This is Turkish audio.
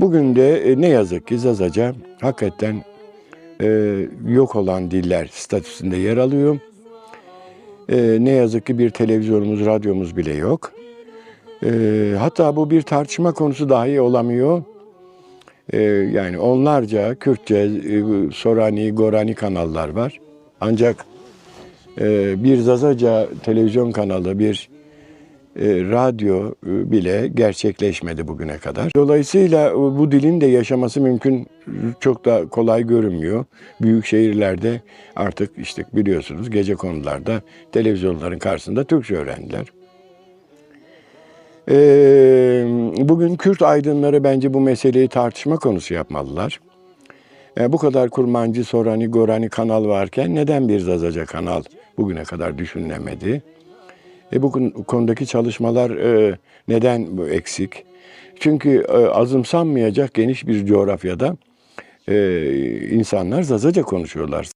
Bugün de e, ne yazık ki Zazaca hakikaten e, yok olan diller statüsünde yer alıyor. E, ne yazık ki bir televizyonumuz, radyomuz bile yok. E, hatta bu bir tartışma konusu dahi olamıyor. E, yani onlarca Kürtçe, e, Sorani, Gorani kanallar var. Ancak e, bir Zazaca televizyon kanalı, bir radyo e, bile gerçekleşmedi bugüne kadar. Dolayısıyla e, bu dilin de yaşaması mümkün çok da kolay görünmüyor. Büyük şehirlerde artık işte biliyorsunuz gece konularda televizyonların karşısında Türkçe öğrendiler. E, bugün Kürt aydınları bence bu meseleyi tartışma konusu yapmalılar. E, bu kadar Kurmancı, Sorani, Gorani kanal varken neden bir Zazaca kanal bugüne kadar düşünülemedi? E, bu kon- konudaki çalışmalar e, neden eksik? Çünkü e, azımsanmayacak geniş bir coğrafyada e, insanlar Zazaca konuşuyorlar.